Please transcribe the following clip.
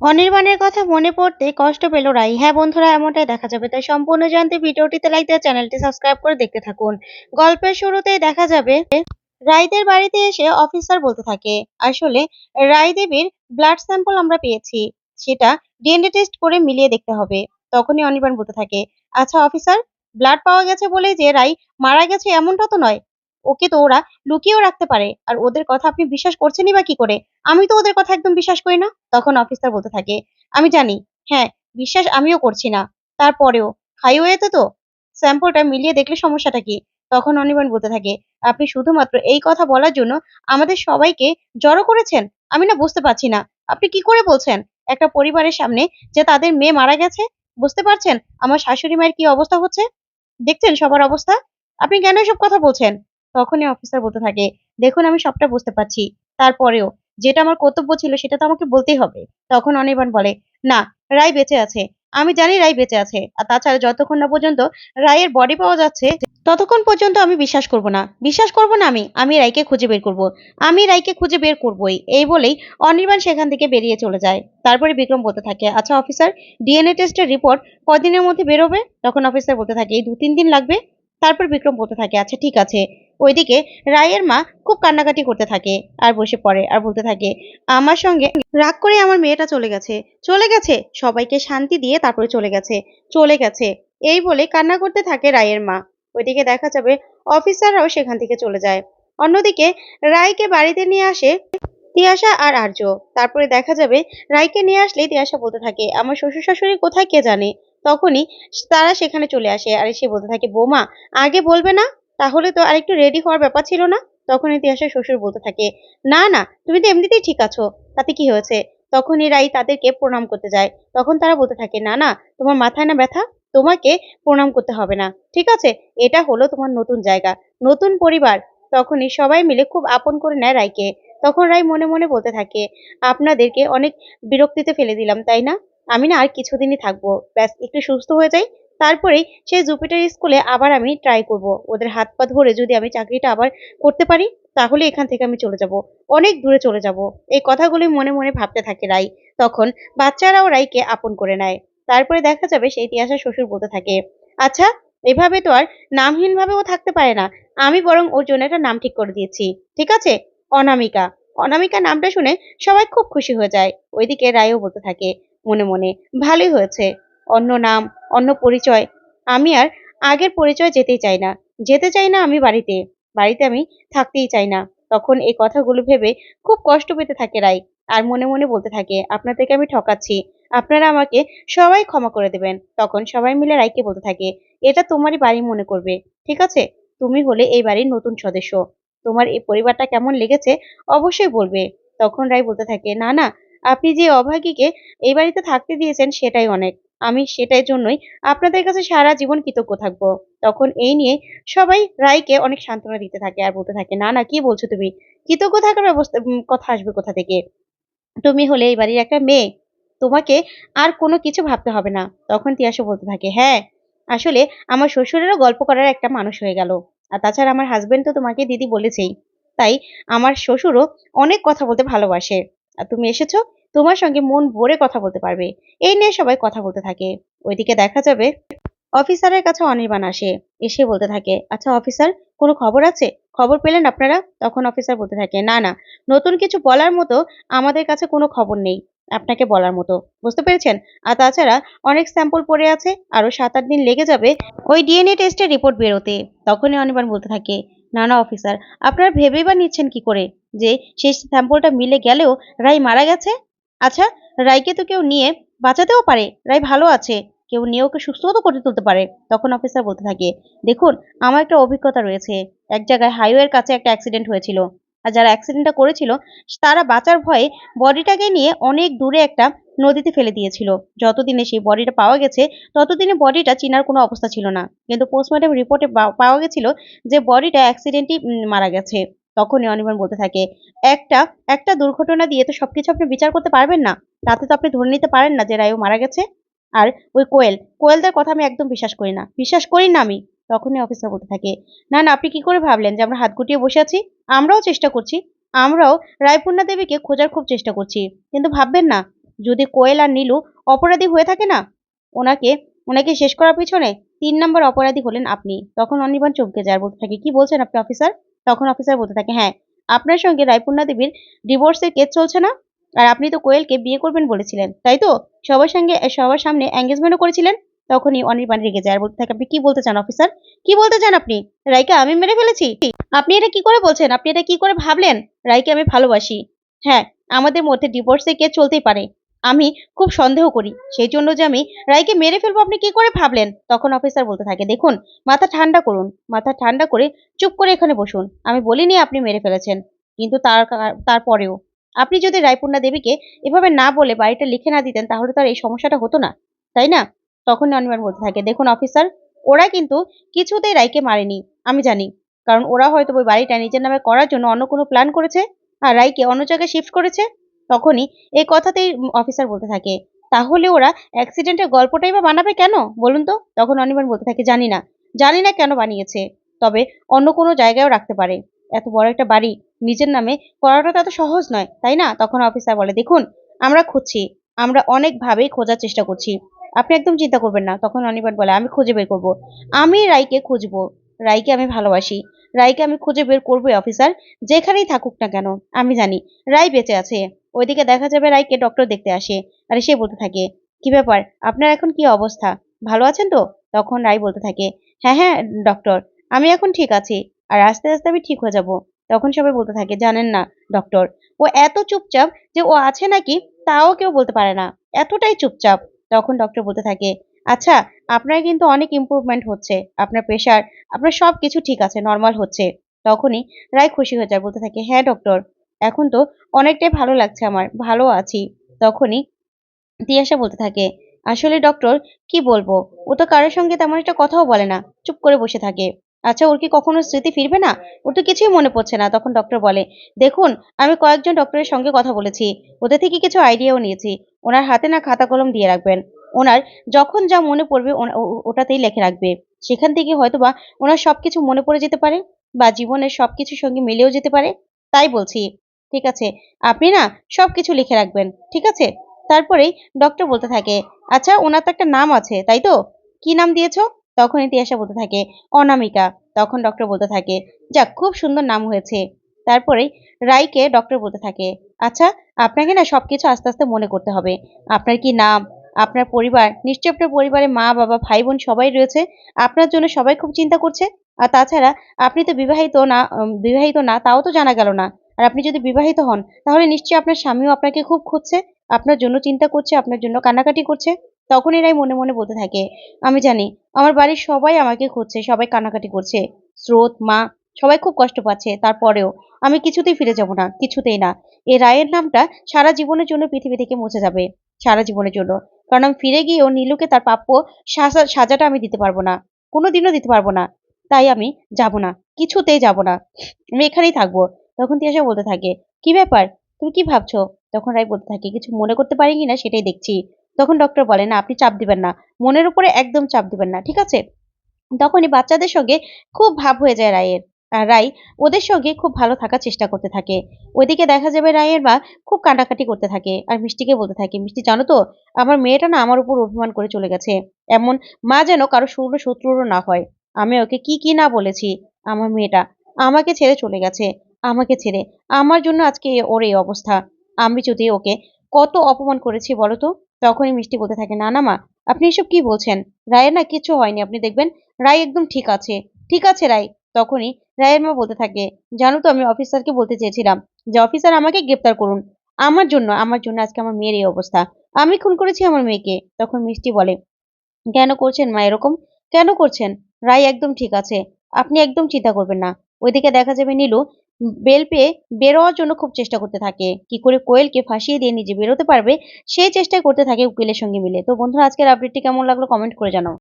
অনির্বাণের কথা মনে পড়তে কষ্ট পেল রাই। হ্যাঁ বন্ধুরা, এমনটাই দেখা যাবে। তাই সম্পূর্ণ জানতে ভিডিওটিতে লাইক দিয়ে চ্যানেলটি সাবস্ক্রাইব করে দেখতে থাকুন। গল্পের শুরুতেই দেখা যাবে রায়দের বাড়িতে এসে অফিসার বলতে থাকে, আসলে রায় দেবীর ব্লাড স্যাম্পল আমরা পেয়েছি। সেটা ডিএনএ টেস্ট করে মিলিয়ে দেখতে হবে। তখনই অনির্বাণ বলতে থাকে আচ্ছা অফিসার ব্লাড পাওয়া গেছে বলে যে রাই মারা গেছে এমনটা তো নয়। ওকে তো ওরা লুকিয়েও রাখতে পারে। আর ওদের কথা আপনি বিশ্বাস করছেনই বা কি করে? আমি তো ওদের কথা একদম বিশ্বাস করি না। তখন অফিসার বলতে থাকে, আমি জানি। হ্যাঁ বিশ্বাস আমিও করছি না। তারপরেও হাইওয়েতে তো স্যাম্পলটা মিলিয়ে দেখলে সমস্যাটা কি? তখন অনির্বাণ বলতে থাকে, আপনি শুধুমাত্র এই কথা বলার জন্য আমাদের সবাইকে জড়ো করেছেন? আমি না বুঝতে পারছি না। আপনি কি করে বলছেন? একটা পরিবারের সামনে যে তাদের মেয়ে মারা গেছে? বুঝতে পারছেন? আমার শাশুড়ি মায়ের কি অবস্থা হচ্ছে? দেখছেন সবার অবস্থা? আপনি কেন এসব কথা বলছেন? তখনই অফিসার বলতে থাকে, দেখুন, আমি সবটা বুঝতে পারছি। তারপরেও যেটা আমার কর্তব্য ছিল সেটা তো আমাকে বলতেই হবে। তখন অনির্বাণ বলে, না, রায় বেঁচে আছে। আমি জানি রায় বেঁচে আছে। আর তাছাড়া যতক্ষণ না পর্যন্ত রায়ের বডি পাওয়া যাচ্ছে, ততক্ষণ পর্যন্ত আমি বিশ্বাস করব না। বিশ্বাস করব না আমি আমি রায়কে খুঁজে বের করব। আমি রায়কে খুঁজে বের করবই। এই বলেই অনির্বাণ সেখান থেকে বেরিয়ে চলে যায়। তারপরে বিক্রম বলতে থাকে আচ্ছা অফিসার ডিএনএ টেস্টের রিপোর্ট কদিনের মধ্যে বেরোবে? তখন অফিসার বলতে থাকে, এই দু তিন দিন লাগবে। তারপর বিক্রম বলতে থাকে আচ্ছা ঠিক আছে। ওইদিকে রায়ের মা খুব কান্নাকাটি করতে থাকে আর বসে পড়ে আর বলতে থাকে, আমার সঙ্গে রাগ করে আমার মেয়েটা চলে গেছে চলে গেছে, সবাইকে শান্তি দিয়ে তারপরে চলে গেছে চলে গেছে। এই বলে কান্না করতে থাকে রায়ের মা। ওইদিকে দেখা যাবে অফিসাররাও সেখান থেকে চলে যায়। অন্যদিকে রায়কে বাড়িতে নিয়ে আসে তিয়াশা আর আর্য। তারপরে দেখা যাবে রায়কে নিয়ে আসলে তিয়াশা বলতে থাকে, আমার শ্বশুর শাশুড়ি কোথায় কে জানে? তখনই তারা সেখানে চলে আসে আর এসে বলতে থাকে, বৌমা, আগে বলবে না? তাহলে তো আরেকটু রেডি হওয়ার ব্যাপার ছিল না? তখন ইতিহাসের শ্বশুর বলতে থাকে, না না, তুমি তো এমনিতেই ঠিক আছো। তাতে কি হয়েছে? তখনই রাই তাদেরকে প্রণাম করতে যায়। তখন তারা বলতে থাকে, না না, তোমার মাথায় না ব্যথা? তোমাকে প্রণাম করতে হবে না। ঠিক আছে? এটা হলো তোমার নতুন জায়গা, নতুন পরিবার। তখনই সবাই মিলে খুব আপন করে নেয় রাইকে তখন রাই মনে মনে বলতে থাকে, আপনাদেরকে অনেক বিরক্তিতে ফেলে দিলাম, তাই না? আমি না আর কিছুদিনই থাকব। ব্যাস, একটু সুস্থ হয়ে যাই তারপরেই সেই জুপিটার স্কুলে আবার আমি ট্রাই করব। ওদের হাত পা ধরে যদি আমি চাকরিটা আবার করতে পারি, তাহলে এখান থেকে আমি চলে যাব। অনেক দূরে চলে যাব। এই কথাগুলি মনে মনে ভাবতে থাকে রাই। তখন বাচ্চারাও রাইকে আপন করে নেয়। তারপরে দেখা যাবে সেই তিয়াসা শ্বশুর বলতে থাকে আচ্ছা এভাবে তো আর নামহীন ভাবেও থাকতে পারে না। আমি বরং ওর জন্য একটা নাম ঠিক করে দিয়েছি। ঠিক আছে? অনামিকা। অনামিকা নামটা শুনে সবাই খুব খুশি হয়ে যায়। ওইদিকে রায়ও বলতে থাকে, মনে মনে ভালোই হয়েছে। অন্য নাম অন্য পরিচয়। আমি আর আগের পরিচয় যেতেই চাই না। যেতে চাই না আমি বাড়িতে। বাড়িতে আমি থাকতেই চাই না। তখন এই কথাগুলো ভেবে খুব কষ্ট পেতে থাকে রাই আর মনে মনে বলতে থাকে, আপনাদেরকে আমি ঠকাচ্ছি। আপনারা আমাকে সবাই ক্ষমা করে দেবেন। তখন সবাই মিলে রাইকে বলতে থাকে, এটা তোমারই বাড়ি মনে করবে। ঠিক আছে? তুমি হলে এই বাড়ির নতুন সদস্য। তোমার এই পরিবারটা কেমন লেগেছে অবশ্যই বলবে। তখন রাই বলতে থাকে, না না, আপনি যে অভাগীকে এই বাড়িতে থাকতে দিয়েছেন সেটাই অনেক। আমি সেটাই জন্যই আপনাদের কাছে সারা জীবন কৃতজ্ঞ থাকব। তখন এই নিয়ে সবাই রায়কে অনেক সান্ত্বনা দিতে থাকে আর বলতে থাকে, না না, কি বলছো তুমি? কৃতজ্ঞ থাকার ব্যবস্থা কথা আসবে কোথা থেকে? তুমি হলে এই বাড়ির একটা মেয়ে, তোমাকে আর কোনো কিছু ভাবতে হবে না। তখন তিয়াসও বলতে থাকে হ্যাঁ আসলে আমার শ্বশুরেরও গল্প করার একটা মানুষ হয়ে গেল। আর তাছাড়া আমার হাজবেন্ড তো তোমাকে দিদি বলেছেই। তাই আমার শ্বশুরও অনেক কথা বলতে ভালোবাসে। আর তুমি এসেছ তোমার সঙ্গে মন ভরে কথা বলতে পারবে। এই নিয়ে সবাই কথা বলতে থাকে। ওইদিকে দেখা যাবে অফিসারের কাছে অনির্বাণ আসে। এসে বলতে থাকে আচ্ছা অফিসার, কোনো খবর আছে? খবর পেলেন আপনারা? তখন অফিসার বলতে থাকে, না না, নতুন কিছু বলার মতো আমাদের কাছে কোনো খবর নেই, আপনাকে বলার মতো। বুঝতে পেরেছেন? আর তাছাড়া অনেক স্যাম্পল পড়ে আছে আরও সাত আট দিন লেগে যাবে ওই ডিএনএ টেস্টের রিপোর্ট বেরোতে। তখনই অনির্বাণ বলতে থাকে, না না, অফিসার, আপনারা ভেবেই বা নিচ্ছেন কি করে যে সেই স্যাম্পলটা মিলে গেলেও রাই মারা গেছে? আচ্ছা রাইকে তো কেউ নিয়ে বাঁচাতেও পারে। রাই ভালো আছে। কেউ নিয়ে ওকে সুস্থও তো করে তুলতে পারে, তখন অফিসার বলতে থাকে, দেখুন, আমার একটা অভিজ্ঞতা রয়েছে। এক জায়গায় হাইওয়ের কাছে একটা অ্যাক্সিডেন্ট হয়েছিল। আর যারা অ্যাক্সিডেন্টটা করেছিল, তারা বাঁচার ভয়ে বডিটাকে নিয়ে অনেক দূরে একটা নদীতে ফেলে দিয়েছিল। যতদিনে সেই বডিটা পাওয়া গেছে, ততদিনে বডিটা চিনার কোনো অবস্থা ছিল না। কিন্তু পোস্টমর্টম রিপোর্টে পাওয়া গেছিল যে বডিটা অ্যাক্সিডেন্টই মারা গেছে। তখনই অনির্বাণ বলতে থাকে, একটা একটা দুর্ঘটনা দিয়ে তো সবকিছু আপনি বিচার করতে পারবেন না। তাতে তো আপনি ধরে নিতে পারেন না যে রায়ু মারা গেছে। আর ওই কোয়েল, কোয়েলদের কথা আমি একদম বিশ্বাস করি না। বিশ্বাস করি না আমি। তখনই অফিসার বলতে থাকে, না না, আপনি কি করে ভাবলেন যে আমরা হাত গুটিয়ে বসে আছি? আমরাও চেষ্টা করছি। আমরাও রায়পূর্ণা দেবীকে খোঁজার খুব চেষ্টা করছি। কিন্তু ভাববেন না, যদি কোয়েল আর নীলু অপরাধী হয়ে থাকে না, ওনাকে ওনাকে শেষ করার পিছনে তিন নম্বর অপরাধী হলেন আপনি। তখন অনির্বাণ চমকে যায়, বলতে থাকে, কি বলছেন আপনি অফিসার তখন অফিসার বলতে থাকে হ্যাঁ আপনার সঙ্গে রায়পূর্ণা দেবীর ডিভোর্সের কেস চলছে না, আর আপনি তো কোয়েলকে বিয়ে করবেন বলেছিলেন, তাই তো? সবার সঙ্গে, সবার সামনে এঙ্গেজমেন্টও করেছিলেন? তখনই অনির্বাণ রেগে যায় আর বলতে থাকে, আপনি কি বলতে চান অফিসার কি বলতে চান আপনি? রাইকে আমি মেরে ফেলেছি। আপনি এটা কি করে বলছেন? আপনি এটা কি করে ভাবলেন? রাইকে আমি ভালোবাসি। হ্যাঁ আমাদের মধ্যে ডিভোর্সের কেস চলতেই পারে। আমি খুব সন্দেহ করি। সেই জন্য যে আমি রায়কে মেরে ফেলব আপনি কি করে ভাবলেন? তখন অফিসার বলতে থাকে, দেখুন, মাথা ঠান্ডা করুন। মাথা ঠান্ডা করে চুপ করে এখানে বসুন। আমি বলিনি আপনি মেরে ফেলেছেন, কিন্তু তার তারপরেও আপনি যদি রায়পূর্ণা দেবীকে এভাবে না বলে বাড়িটা লিখে না দিতেন, তাহলে তো আর এই সমস্যাটা হতো না, তাই না? তখন অনির্বাণ বলতে থাকে, দেখুন অফিসার ওরা কিন্তু কিছুতেই রায়কে মারেনি, আমি জানি। কারণ ওরা হয়তো ওই বাড়িটা নিজের নামে করার জন্য অন্য কোনো প্ল্যান করেছে, আর রায়কে অন্য জায়গায় শিফট করেছে। তখনই এই কথাতেই অফিসার বলতে থাকে, তাহলে ওরা অ্যাক্সিডেন্টের গল্পটাই বা বানাবে কেন? বলুন তো? তখন অনির্বাণ বলতে থাকে, জানি না জানি না কেন বানিয়েছে, তবে অন্য কোনো জায়গায়ও রাখতে পারে। এত বড় একটা বাড়ি, নিজের নামে করাটা তো এত সহজ নয়, তাই না? তখন অফিসার বলে, দেখুন, আমরা খুঁজছি, আমরা অনেকভাবেই খোঁজার চেষ্টা করছি, আপনি একদম চিন্তা করবেন না। তখন অনির্বাণ বলে, আমি খুঁজে বের করব, আমি রাইকে খুঁজবো রাইকে আমি ভালোবাসি রাইকে আমি খুঁজে বের করবোই অফিসার যেখানেই থাকুক না কেন, আমি জানি রাই বেঁচে আছে ওইদিকে দেখা যাবে রাইকে ডক্টর দেখতে আসে আর সে বলতে থাকে, কি ব্যাপার? আপনার এখন কি অবস্থা? ভালো আছেন তো? তখন রাই বলতে থাকে হ্যাঁ হ্যাঁ ডক্টর আমি এখন ঠিক আছি আর আস্তে আস্তে আমি ঠিক হয়ে যাব। তখন সবাই বলতে থাকে, জানেন না ডক্টর ও এত চুপচাপ যে ও আছে নাকি তাও কেউ বলতে পারে না, এতটাই চুপচাপ। তখন ডক্টর বলতে থাকে আচ্ছা আপনার কিন্তু অনেক ইম্প্রুভমেন্ট হচ্ছে, আপনার প্রেশার আপনার সব কিছু ঠিক আছে নর্মাল হচ্ছে। তখনই রায় খুশি হয়ে যায়, বলতে থাকে হ্যাঁ ডক্টর এখন তো অনেকটাই ভালো লাগছে আমার, ভালো আছি। তখনই তিয়াসা বলতে থাকে, আসলে ডক্টর কি বলব? ও তো কারোর সঙ্গে তেমন একটা কথাও বলে না, চুপ করে বসে থাকে। আচ্ছা ওর কি কখনো স্মৃতি ফিরবে না? ওর তো কিছুই মনে পড়ছে না, তখন ডক্টর বলে, দেখুন, আমি কয়েকজন ডক্টরের সঙ্গে কথা বলেছি, ওদের থেকে কিছু আইডিয়াও নিয়েছি। ওনার হাতে না খাতা কলম দিয়ে রাখবেন। ওনার যখন যা মনে পড়বে ওটাতেই লেখে রাখবে। সেখান থেকে হয়তো বা ওনার সব কিছু মনে পড়ে যেতে পারে বা জীবনের সব কিছুর সঙ্গে মিলেও যেতে পারে। তাই বলছি। ঠিক আছে, আপনি না সব কিছু লিখে রাখবেন, ঠিক আছে? তারপরেই ডক্টর বলতে থাকে আচ্ছা ওনার তো একটা নাম আছে, তাই তো? কি নাম দিয়েছ? তখন ইতিহাসা বলতে থাকে, অনামিকা। তখন ডক্টর বলতে থাকে, যাক, খুব সুন্দর নাম হয়েছে। তারপরে রাইকে ডক্টর বলতে থাকে আচ্ছা আপনাকে না সব কিছু আস্তে আস্তে মনে করতে হবে। আপনার কি নাম? আপনার পরিবার? নিশ্চয়ই আপনার পরিবারে মা, বাবা ভাই বোন সবাই রয়েছে। আপনার জন্য সবাই খুব চিন্তা করছে। আর তাছাড়া আপনি তো বিবাহিত না বিবাহিত না, তাও তো জানা গেল না। আর আপনি যদি বিবাহিত হন, তাহলে নিশ্চয়ই আপনার স্বামীও আপনাকে খুব খুঁজছে, আপনার জন্য চিন্তা করছে, আপনার জন্য কান্নাকাটি করছে। তখন এরাই মনে মনে বলতে থাকে, আমি জানি, আমার বাড়ির সবাই আমাকে খুঁজছে, সবাই কান্নাকাটি করছে। স্রোত, মা, সবাই খুব কষ্ট পাচ্ছে। তারপরেও আমি কিছুতেই ফিরে যাব না, কিছুতেই না। এই রায়ের নামটা সারা জীবনের জন্য পৃথিবী থেকে মুছে যাবে, সারা জীবনের জন্য। কারণ আমি ফিরে গিয়েও নীলুকে তার প্রাপ্য সাজাটা আমি দিতে পারব না, কোনোদিনও দিতে পারব না। তাই আমি যাব না, কিছুতেই যাব না। আমি এখানেই থাকব। তখন তিয়াসা বলতে থাকে, কি ব্যাপার? তুমি কি ভাবছ? তখন রায় বলতে থাকে, কিছু মনে করতে পারি কিনা সেটাই দেখছি। তখন ডক্টর বলে, না, আপনি চাপ দিবেন না। মনের উপরে একদম চাপ দিবেন না, ঠিক আছে? তখনই বাচ্চাদের সঙ্গে খুব ভাব হয়ে যায় রায়ের। রাই ওদের সঙ্গে খুব ভালো থাকার চেষ্টা করতে থাকে। ওইদিকে দেখা যাবে রায়ের মা খুব কাটাকাটি করতে থাকে আর মিষ্টিকে বলতে থাকে, মিষ্টি, জানো তো, আমার মেয়েটা না আমার উপর অভিমান করে চলে গেছে। এমন মা যেন কারও শত্রু শত্রুরও না হয়। আমি ওকে কি কি না বলেছি, আমার মেয়েটা আমাকে ছেড়ে চলে গেছে। আমাকে ছেড়ে। আমার জন্য আজকে ওর এই অবস্থা। আমি যদি ওকে কত অপমান করেছি বলো তো তখনই মিষ্টি বলতে থাকে, না না, মা, আপনি এসব কি বলছেন? রায়ের না কিছু হয়নি, আপনি দেখবেন রায় একদম ঠিক আছে। ঠিক আছে, রায়। তখনই রায়ের মা বলতে থাকে, জানো তো, আমি অফিসারকে বলতে চেয়েছিলাম যে, অফিসার আমাকে গ্রেপ্তার করুন। আমার জন্য আমার জন্য আজকে আমার মেয়ের এই অবস্থা। আমি খুন করেছি আমার মেয়েকে। তখন মিষ্টি বলে, কেন করছেন মা এরকম? কেন করছেন? রায় একদম ঠিক আছে। আপনি একদম চিন্তা করবেন না। ওইদিকে দেখা যাবে নীলু বেল পেয়ে বেরোয়ার জন্য খুব চেষ্টা করতে থাকে। কি করে কোয়েলকে ফাঁসিয়ে দিয়ে নিজে বেরোতে পারবে, সেই চেষ্টা করতে থাকে উকিলের সঙ্গে মিলে। তো বন্ধুরা, আজকের আপডেটটি কেমন লাগল? কমেন্ট করে জানাও।